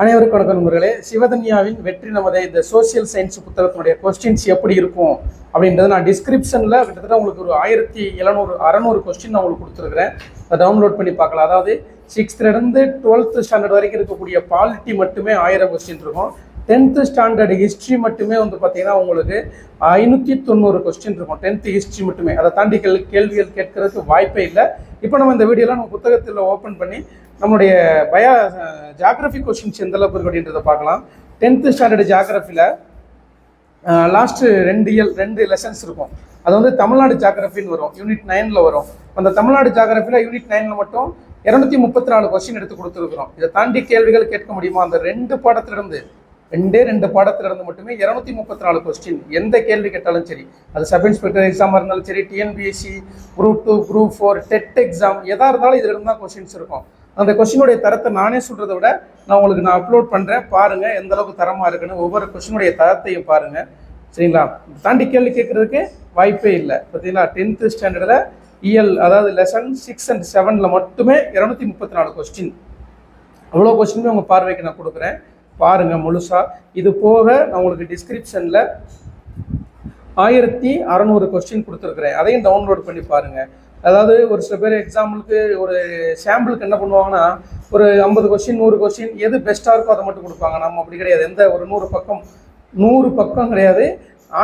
அனைவருக்கும் வணக்கம் நண்பர்களே. சிவதன்யாவின் வெற்றி நமது இந்த சோஷியல் சயின்ஸ் புத்தகத்தினுடைய கொஸ்டின்ஸ் எப்படி இருக்கும் அப்படின்றத நான் டிஸ்கிரிப்ஷனில் கிட்டத்தட்ட உங்களுக்கு ஒரு ஆயிரத்தி எழுநூறு அறநூறு கொஸ்டின் நான் உங்களுக்கு கொடுத்துருக்குறேன். அதை டவுன்லோட் பண்ணி பார்க்கலாம். அதாவது சிக்ஸ்த்லேருந்து டுவெல்த்து ஸ்டாண்டர்ட் வரைக்கும் இருக்கக்கூடிய பாலிட்டி மட்டுமே ஆயிரம் கொஸ்டின் இருக்கும். டென்த்து ஸ்டாண்டர்டு ஹிஸ்ட்ரி மட்டுமே வந்து பார்த்தீங்கன்னா உங்களுக்கு ஐநூற்றி தொண்ணூறு கொஸ்டின் இருக்கும். டென்த்து ஹிஸ்ட்ரி மட்டுமே. அதை தாண்டி கேள் கேள்விகள் கேட்கறதுக்கு வாய்ப்பே இல்லை. இப்போ நம்ம இந்த வீடியோலாம் நம்ம புத்தகத்தில் ஓப்பன் பண்ணி நம்மளுடைய பயா ஜாகிரபி கொஸ்டின்ஸ் எந்த அளவுக்கு இருக்கு அப்படின்றத பார்க்கலாம். டென்த்து ஸ்டாண்டர்டு ஜாகிரஃபியில் லாஸ்ட்டு ரெண்டு இயல் ரெண்டு லெசன்ஸ் இருக்கும். அது வந்து தமிழ்நாடு ஜாகிரஃபின்னு வரும். யூனிட் நைனில் வரும். அந்த தமிழ்நாடு ஜாகிரஃபியில் யூனிட் நைனில் மட்டும் இரநூத்தி முப்பத்தி நாலு கொஸ்டின் எடுத்து கொடுத்துருக்குறோம். இதை தாண்டி கேள்விகள் கேட்க முடியுமா? அந்த ரெண்டு பாடத்திலிருந்து ரெண்டே ரெண்டு பாடத்திலிருந்து மட்டுமே இரநூத்தி முப்பத்தி நாலு கொஸ்டின் எந்த கேள்வி கேட்டாலும் சரி. அது சப் இன்ஸ்பெக்டர் எக்ஸாமாக இருந்தாலும் சரி TNPSC group two group four TET exam எதாக இருந்தாலும் இதில் இருந்து தான் கொஸ்டின்ஸ் இருக்கும். அந்த கொஸ்டினுடைய தரத்தை நானே சொல்கிறத விட நான் உங்களுக்கு நான் அப்லோட் பண்ணுறேன் பாருங்கள் எந்த அளவுக்கு தரமாக இருக்குன்னு ஒவ்வொரு கொஸ்டினுடைய தரத்தையும் பாருங்கள் சரிங்களா? தாண்டி கேள்வி கேட்குறதுக்கு வாய்ப்பே இல்லை. பார்த்தீங்களா? டென்த்து ஸ்டாண்டர்டில் இஎல் அதாவது லெசன் சிக்ஸ் அண்ட் செவனில் மட்டுமே இரநூத்தி முப்பத்தி நாலு கொஸ்டின் அவ்வளோ கொஸ்டினுமே உங்கள் பார்வைக்கு நான் கொடுக்குறேன். பாருங்கள் முழுசாக இது போக நான் உங்களுக்கு டிஸ்கிரிப்ஷனில் ஆயிரத்தி அறநூறு கொஸ்டின் கொடுத்துருக்குறேன். அதையும் டவுன்லோட் பண்ணி பாருங்கள் அதாவது ஒரு சில பேர் எக்ஸாம்பிளுக்கு ஒரு சாம்பிளுக்கு என்ன பண்ணுவாங்கன்னா ஒரு ஐம்பது கொஸ்டின் நூறு கொஸ்டின் எது பெஸ்ட்டாக இருக்கோ அதை மட்டும் கொடுப்பாங்க. நம்ம அப்படி கிடையாது. எந்த ஒரு நூறு பக்கம் நூறு பக்கம் கிடையாது.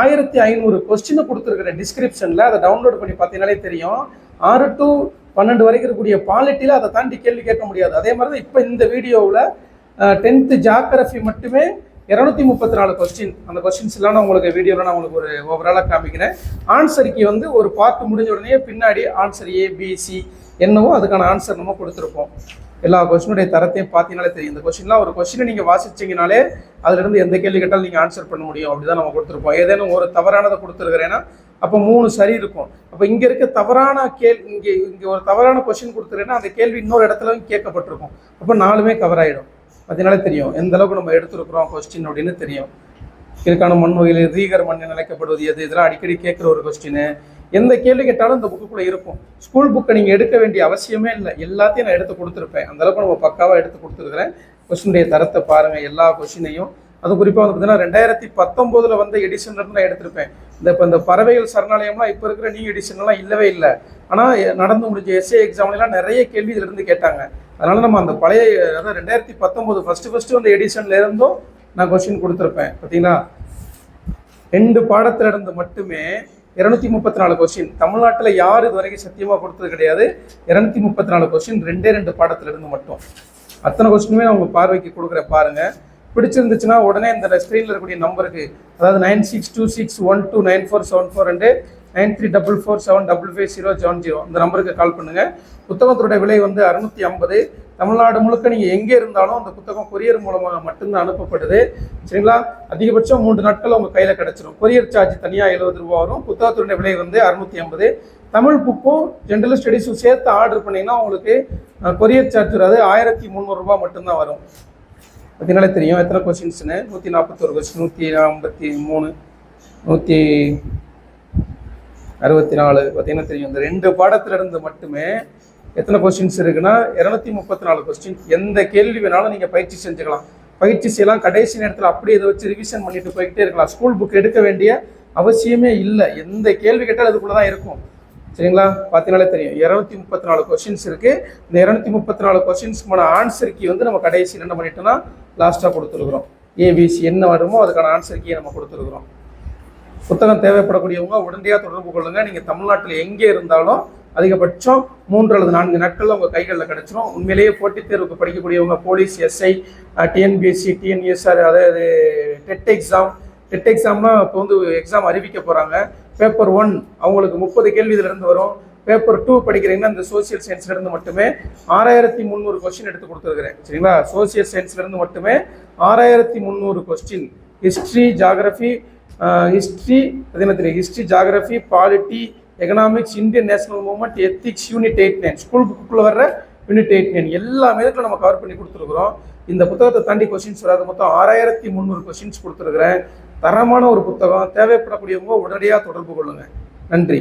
ஆயிரத்தி ஐநூறு கொஸ்டினை கொடுத்துருக்குறேன் டிஸ்கிரிப்ஷனில் அதை டவுன்லோட் பண்ணி பார்த்தீங்கனாலே தெரியும். ஆறு டு பன்னெண்டு வரைக்கும் இருக்கக்கூடிய குவாலிட்டியில் அதை தாண்டி கேள்வி கேட்க முடியாது. அதே மாதிரி தான் இப்போ இந்த வீடியோவில் டென்த்து ஜாகிரஃபி மட்டுமே இரநூத்தி முப்பத்தி நாலு கொஸ்டின் அந்த கொஸ்டின்ஸ் எல்லாம் நான் உங்களுக்கு வீடியோவில் நான் உங்களுக்கு ஒரு ஓவராலாக காமிக்கிறேன். ஆன்சருக்கு வந்து ஒரு பார்ட் முடிஞ்ச உடனே பின்னாடி ஆன்சர் ஏ பிசி என்னவோ அதுக்கான ஆன்சர் நம்ம கொடுத்துருப்போம். எல்லா கொஸ்டினுடைய தரத்தையும் பார்த்தீங்கனாலே தெரியும். இந்த கொஸ்டின்லாம் ஒரு கொஸ்டினை நீங்கள் வாசிச்சிங்கனாலே அதுலேருந்து எந்த கேள்வி கேட்டாலும் நீங்கள் ஆன்சர் பண்ண முடியும். அப்படி தான் நம்ம கொடுத்துருப்போம். ஏதேனும் ஒரு தவறானதை கொடுத்துருக்குறேன்னா அப்போ மூணு சரி இருக்கும். அப்போ இங்கே இருக்க தவறான கேள் இங்கே இங்கே ஒரு தவறான கொஸ்டின் கொடுத்துருக்கேன்னா அந்த கேள்வி இன்னொரு இடத்துல கேட்கப்பட்டிருக்கும். அப்போ நாலுமே கவர் ஆகிடும் அதனால தெரியும். எந்த அளவுக்கு நம்ம எடுத்துருக்குறோம் கொஸ்டின் அப்படின்னு தெரியும். கீழ்காணும் மண் வகையில் ரீகர் மண் அழைக்கப்படுவது எது? இதெல்லாம் அடிக்கடி கேட்குற ஒரு கொஸ்டின் எந்த கேள்வி கேட்டாலும் இந்த புக்குக்குள்ளே இருக்கும். ஸ்கூல் புக்கை நீங்கள் எடுக்க வேண்டிய அவசியமே இல்லை. எல்லாத்தையும் நான் எடுத்து கொடுத்துருப்பேன். அந்த அளவுக்கு நம்ம பக்காவாக எடுத்து கொடுத்துருக்குறேன். கொஸ்டினுடைய தரத்தை பாருங்கள் எல்லா கொஸ்டினையும் அது குறிப்பாக வந்து பார்த்தீங்கன்னா ரெண்டாயிரத்தி பத்தொம்போதில் வந்த எடிஷன்ல நான் எடுத்திருப்பேன். இந்த இப்போ இந்த பறவைகள் சரணாலயம்லாம் இப்போ இருக்கிற நியூ எடிஷன்லாம் இல்லவே இல்லை. ஆனால் நடந்து முடிஞ்ச எஸ்ஏ எக்ஸாம்லாம் நிறைய கேள்வி இதிலிருந்து கேட்டாங்க. அதனால நம்ம அந்த பழைய அதாவது ரெண்டாயிரத்தி பத்தொம்போது ஃபஸ்ட்டு ஃபஸ்ட்டு அந்த எடிஷன்ல இருந்தும் நான் கொஸ்டின் கொடுத்துருப்பேன். பார்த்தீங்களா? ரெண்டு பாடத்துல இருந்து மட்டுமே இரநூத்தி முப்பத்தி நாலு கொஸ்டின் தமிழ்நாட்டில் யார் இது வரைக்கும் சத்தியமாக கொடுத்தது கிடையாது. இரநூத்தி முப்பத்தி நாலு கொஸ்டின் ரெண்டே ரெண்டு பாடத்துல இருந்து மட்டும். அத்தனை கொஸ்டினுமே நான் உங்க பார்வைக்கு கொடுக்குறேன். பாருங்க. பிடிச்சிருந்துச்சுன்னா உடனே இந்த ஸ்க்ரீனில் இருக்கக்கூடிய நம்பருக்கு அதாவது nine six two six one two nine four seven four ரெண்டு nine three double four seven double five zero seven zero அந்த நம்பருக்கு கால் பண்ணுங்கள் புத்தகத்தோட விலை வந்து அறுநூத்தி ஐம்பது. தமிழ்நாடு முழுக்க நீங்கள் எங்கே இருந்தாலும் அந்த புத்தகம் கொரியர் மூலமாக மட்டும்தான் அனுப்பப்படுது. சரிங்களா? அதிகபட்சம் மூன்று நாட்கள் உங்கள் கையில் கிடச்சிரும். கொரியர் சார்ஜ் தனியாக எழுபது ரூபா வரும். புத்தகத்தோட விலை வந்து அறுநூத்தி ஐம்பது. தமிழ் புக்கும் ஜென்ரல் ஸ்டடீஸும் சேர்த்து ஆர்டர் பண்ணிங்கன்னா உங்களுக்கு கொரியர் சார்ஜ் வராது. ஆயிரத்தி முந்நூறுரூபா மட்டும்தான் வரும். பார்த்தீங்கனாலே தெரியும். எத்தனை கொஸ்டின்ஸ்னு நூற்றி நாற்பத்தோரு கொஸ்டின் நூற்றி ஐம்பத்தி மூணு நூற்றி அறுபத்தி நாலு பார்த்தீங்கன்னா தெரியும். இந்த ரெண்டு பாடத்திலிருந்து மட்டுமே எத்தனை கொஸ்டின்ஸ் இருக்குன்னா இரநூத்தி முப்பத்தி நாலு கொஸ்டின் எந்த கேள்வி வேணாலும் நீங்கள் பயிற்சி செஞ்சுக்கலாம். பயிற்சி செய்யலாம் கடைசி நேரத்தில் அப்படியே இதை வச்சு ரிவிஷன் பண்ணிட்டு போய்கிட்டே இருக்கலாம். ஸ்கூல் புக் எடுக்க வேண்டிய அவசியமே இல்லை. எந்த கேள்வி கேட்டாலும் அதுக்குள்ளே தான் இருக்கும். சரிங்களா? பார்த்தீங்கனாலே தெரியும். இரநூத்தி முப்பத்தி நாலு கொஸ்டின்ஸ் இருக்குது இந்த இரநூத்தி முப்பத்தி நாலு கொஸ்டின்ஸ்க்கான ஆன்சர் கீ வந்து நம்ம கடைசியில் என்ன பண்ணிட்டோம்னா லாஸ்ட்டாக கொடுத்துருக்குறோம். ஏபிசி என்ன வருமோ அதுக்கான ஆன்சர் கீயை நம்ம கொடுத்துருக்குறோம். புத்தகம் தேவைப்படக்கூடியவங்க உடனடியாக தொடர்பு கொள்ளுங்க. நீங்கள் தமிழ்நாட்டில் எங்கே இருந்தாலும் அதிகபட்சம் மூன்று அல்லது நான்கு நாட்களில் உங்கள் கைகளில் கிடைச்சிரும். உண்மையிலேயே போட்டித் தேர்வுக்கு படிக்கக்கூடியவங்க போலீஸ் எஸ்ஐ டிஎன்பிஎஸ்சி டிஎன்இஎஸ்ஆர் அதாவது டெட் எக்ஸாம் டெட் எக்ஸாம்லாம் இப்போ வந்து எக்ஸாம் அறிவிக்க போகிறாங்க பேப்பர் ஒன் அவங்களுக்கு முப்பது கேள்வி இதிலிருந்து வரும். பேப்பர் டூ படிக்கிறீங்கன்னா இந்த சோசியல் சயின்ஸ்லேருந்து மட்டுமே ஆறாயிரத்தி முந்நூறு கொஸ்டின் எடுத்து கொடுத்துருக்குறேன். சரிங்களா? சோசியல் சயின்ஸ்லேருந்து மட்டுமே ஆறாயிரத்தி முந்நூறு கொஸ்டின் ஹிஸ்ட்ரி ஜாகிரஃபி ஹிஸ்ட்ரி அதே மாதிரி history geography polity economics Indian national movement ethics unit eight nine school புக்குள்ளே வர்ற யூனிட் எயிட் நைன் எல்லாமே இதுக்குள்ள நம்ம கவர் பண்ணி கொடுத்துருக்குறோம். இந்த புத்தகத்தை தாண்டி கொஸ்டின்ஸ் வராது. மொத்தம் ஆறாயிரத்தி முந்நூறு கொஸ்டின்ஸ் கொடுத்துருக்குறேன். தரமான ஒரு புத்தகம். தேவைப்படக்கூடியவங்க உடனடியாக தொடர்பு கொள்ளுங்கள் நன்றி.